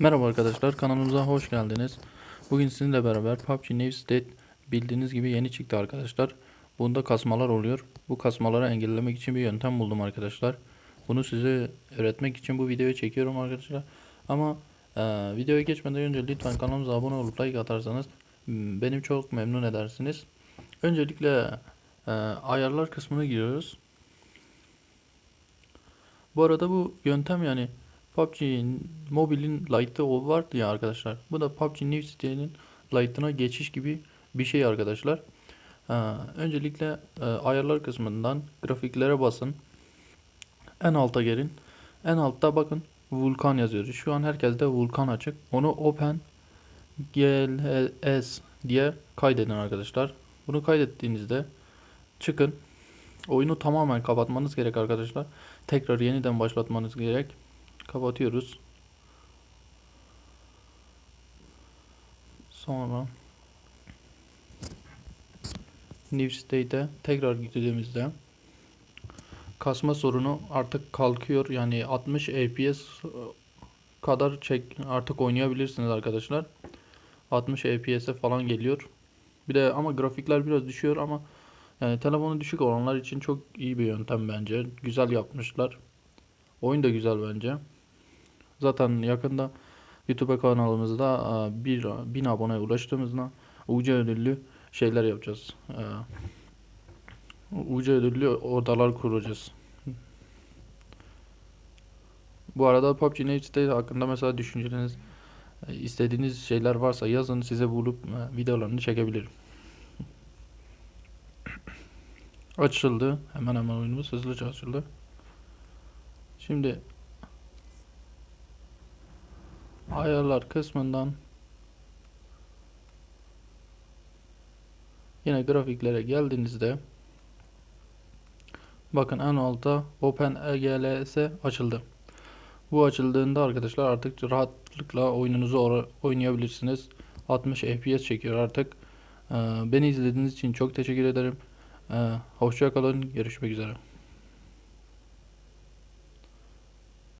Merhaba arkadaşlar kanalımıza hoş geldiniz. Bugün sizinle beraber PUBG New State bildiğiniz gibi yeni çıktı arkadaşlar. Bunda kasmalar oluyor. Bu kasmaları engellemek için bir yöntem buldum arkadaşlar. Bunu size öğretmek için bu videoyu çekiyorum arkadaşlar. Ama e, videoya geçmeden önce lütfen kanalımıza abone olup like atarsanız m, beni çok memnun edersiniz. Öncelikle e, ayarlar kısmına giriyoruz. Bu arada bu yöntem yani PUBG mobilin Lite'ı o vardı ya arkadaşlar. Bu da PUBG New City'nin Lite'ına geçiş gibi bir şey arkadaşlar. Ha, öncelikle e, ayarlar kısmından grafiklere basın. En alta gelin. En altta bakın Vulkan yazıyor. Şu an herkeste Vulkan açık. Onu Open GLS diye kaydedin arkadaşlar. Bunu kaydettiğinizde çıkın. Oyunu tamamen kapatmanız gerek arkadaşlar. Tekrar yeniden başlatmanız gerek. Kapatıyoruz. Sonra New State'e tekrar girdiğimizde kasma sorunu artık kalkıyor. Yani 60 FPS kadar çek artık oynayabilirsiniz arkadaşlar. 60 FPS'e falan geliyor. Bir de ama grafikler biraz düşüyor ama yani telefonu düşük olanlar için çok iyi bir yöntem bence. Güzel yapmışlar. Oyun da güzel bence. Zaten yakında YouTube kanalımızda e, bir bin abone ulaştığımızda UC ödüllü şeyler yapacağız. E, UC ödüllü odalar kuracağız. Bu arada PUBG New State hakkında mesela düşünceleriniz, e, istediğiniz şeyler varsa yazın size bulup e, videolarını çekebilirim. Açıldı. Hemen hemen oyunumuz hızlıca açıldı. Şimdi ayarlar kısmından yine grafiklere geldiğinizde bakın en altta Open EGLS açıldı. Bu açıldığında arkadaşlar artık rahatlıkla oyununuzu oynayabilirsiniz. 60 FPS çekiyor artık. Ee, Beni izlediğiniz için çok teşekkür ederim. Ee, Hoşça kalın. Görüşmek üzere.